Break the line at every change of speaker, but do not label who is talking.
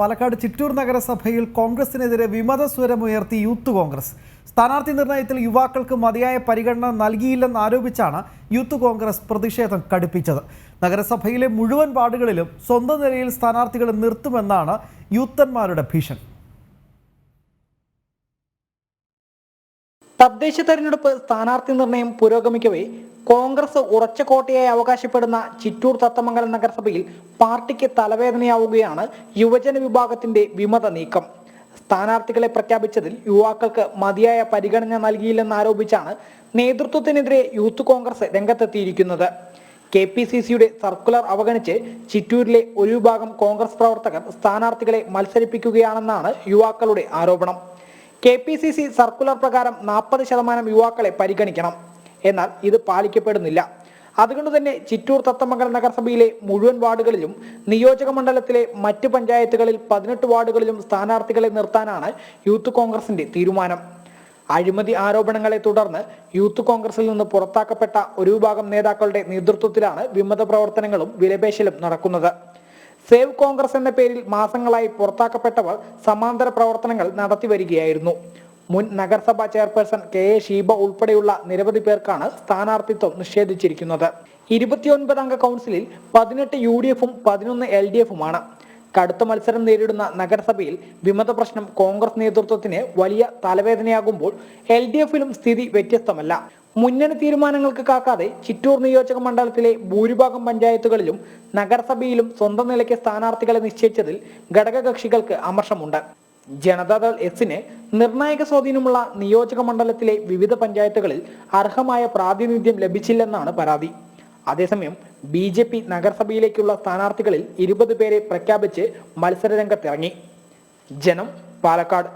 പാലക്കാട് ചിറ്റൂർ നഗരസഭയിൽ കോൺഗ്രസിനെതിരെ വിമത സ്വരമുയർത്തി യൂത്ത് കോൺഗ്രസ്. സ്ഥാനാർത്ഥി നിർണയത്തിൽ യുവാക്കൾക്ക് മതിയായ പരിഗണന നൽകിയില്ലെന്ന് ആരോപിച്ചാണ് യൂത്ത് കോൺഗ്രസ് പ്രതിഷേധം കടുപ്പിച്ചത്. നഗരസഭയിലെ മുഴുവൻ വാർഡുകളിലും സ്വന്തം നിലയിൽ സ്ഥാനാർത്ഥികളെ നിർത്തുമെന്നാണ് യൂത്തന്മാരുടെ ഭീഷണി.
തദ്ദേശ തെരഞ്ഞെടുപ്പ് സ്ഥാനാർത്ഥി നിർണയം പുരോഗമിക്കവേ കോൺഗ്രസ് ഉറച്ച കോട്ടയായി അവകാശപ്പെടുന്ന ചിറ്റൂർ തത്തമംഗലം നഗരസഭയിൽ പാർട്ടിക്ക് തലവേദനയാവുകയാണ് യുവജന വിഭാഗത്തിന്റെ വിമത നീക്കം. സ്ഥാനാർത്ഥികളെ പ്രഖ്യാപിച്ചതിൽ യുവാക്കൾക്ക് മതിയായ പരിഗണന നൽകിയില്ലെന്നാരോപിച്ചാണ് നേതൃത്വത്തിനെതിരെ യൂത്ത് കോൺഗ്രസ് രംഗത്തെത്തിയിരിക്കുന്നത്. കെ പി സി സിയുടെ സർക്കുലർ അവഗണിച്ച് ചിറ്റൂരിലെ ഒരു വിഭാഗം കോൺഗ്രസ് പ്രവർത്തകർ സ്ഥാനാർത്ഥികളെ മത്സരിപ്പിക്കുകയാണെന്നാണ് യുവാക്കളുടെ ആരോപണം. K P C C circular പ്രകാരം നാൽപ്പത് ശതമാനം യുവാക്കളെ പരിഗണിക്കണം. എന്നാൽ ഇത് പാലിക്കപ്പെടുന്നില്ല. അതുകൊണ്ട് തന്നെ ചിറ്റൂർ തത്തമംഗലം നഗരസഭയിലെ മുഴുവൻ വാർഡുകളിലും നിയോജക മണ്ഡലത്തിലെ മറ്റ് പഞ്ചായത്തുകളിൽ പതിനെട്ട് വാർഡുകളിലും സ്ഥാനാർത്ഥികളെ നിർത്താനാണ് യൂത്ത് കോൺഗ്രസിന്റെ തീരുമാനം. അഴിമതി ആരോപണങ്ങളെ തുടർന്ന് യൂത്ത് കോൺഗ്രസിൽ നിന്ന് പുറത്താക്കപ്പെട്ട ഒരു വിഭാഗം നേതാക്കളുടെ നേതൃത്വത്തിലാണ് വിമത പ്രവർത്തനങ്ങളും വിലപേശലും നടക്കുന്നത്. സേവ് കോൺഗ്രസ് എന്ന പേരിൽ മാസങ്ങളായി പുറത്താക്കപ്പെട്ടവർ സമാന്തര പ്രവർത്തനങ്ങൾ നടത്തി വരികയായിരുന്നു. മുൻ നഗരസഭാ ചെയർപേഴ്സൺ കെ എ ഷീബ ഉൾപ്പെടെയുള്ള നിരവധി പേർക്കാണ് സ്ഥാനാർത്ഥിത്വം നിഷേധിച്ചിരിക്കുന്നത്. ഇരുപത്തിയൊൻപത് അംഗ കൗൺസിലിൽ പതിനെട്ട് യു ഡി എഫും പതിനൊന്ന് എൽ ഡി എഫുമാണ്. കടുത്ത മത്സരം നേരിടുന്ന നഗരസഭയിൽ വിമത പ്രശ്നം കോൺഗ്രസ് നേതൃത്വത്തിന് വലിയ തലവേദനയാകുമ്പോൾ എൽ ഡി എഫിലും സ്ഥിതി വ്യത്യസ്തമല്ല. മുന്നണി തീരുമാനങ്ങൾക്ക് കാക്കാതെ ചിറ്റൂർ നിയോജക മണ്ഡലത്തിലെ ഭൂരിഭാഗം പഞ്ചായത്തുകളിലും നഗരസഭയിലും സ്വന്തം നിലയ്ക്ക് സ്ഥാനാർത്ഥികളെ നിശ്ചയിച്ചതിൽ ഘടകകക്ഷികൾക്ക് അമർഷമുണ്ട്. ജനതാദൾ എസിന് നിർണായക സ്വാധീനമുള്ള നിയോജക മണ്ഡലത്തിലെ വിവിധ പഞ്ചായത്തുകളിൽ അർഹമായ പ്രാതിനിധ്യം ലഭിച്ചില്ലെന്നാണ് പരാതി. അതേസമയം ബി ജെ പി നഗരസഭയിലേക്കുള്ള സ്ഥാനാർത്ഥികളിൽ ഇരുപത് പേരെ പ്രഖ്യാപിച്ച് മത്സരരംഗത്തിറങ്ങി. ജനം പാലക്കാട്.